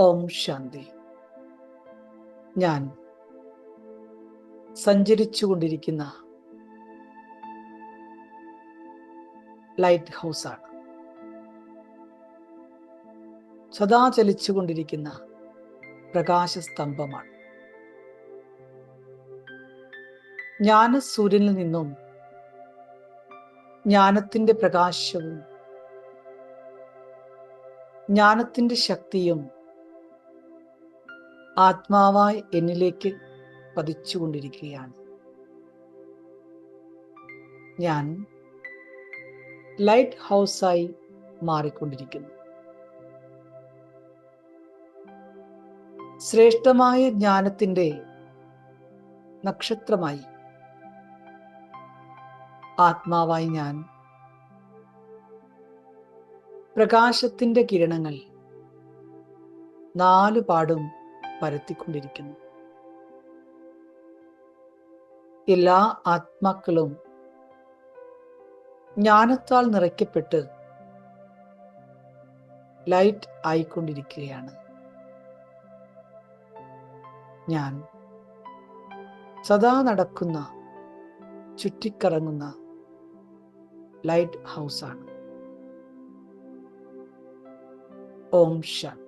ഓം ശാന്തി. ഞാൻ സഞ്ചരിച്ചു കൊണ്ടിരിക്കുന്ന ലൈറ്റ് ഹൗസാണ്. സദാ ചലിച്ചുകൊണ്ടിരിക്കുന്ന പ്രകാശസ്തംഭമാണ്. ജ്ഞാനസൂര്യനിൽ നിന്നും ജ്ഞാനത്തിന്റെ പ്രകാശവും ജ്ഞാനത്തിന്റെ ശക്തിയും ആത്മാവായി എന്നിലേക്ക് പതിച്ചുകൊണ്ടിരിക്കുകയാണ്. ഞാൻ ലൈറ്റ് ഹൗസായി മാറിക്കൊണ്ടിരിക്കുന്നു. ശ്രേഷ്ഠമായ ജ്ഞാനത്തിന്റെ നക്ഷത്രമായി ആത്മാവായി ഞാൻ പ്രകാശത്തിന്റെ കിരണങ്ങൾ നാലു പാടും പരത്തിക്കൊണ്ടിരിക്കുന്നു. എല്ലാ ആത്മാക്കളും ജ്ഞാനത്താൽ നിറയ്ക്കപ്പെട്ട് ലൈറ്റ് ആയിക്കൊണ്ടിരിക്കുകയാണ്. ഞാൻ സദാ നടക്കുന്ന ചുറ്റിക്കറങ്ങുന്ന ലൈറ്റ് ഹൗസാണ്. ഓം ശാന്തി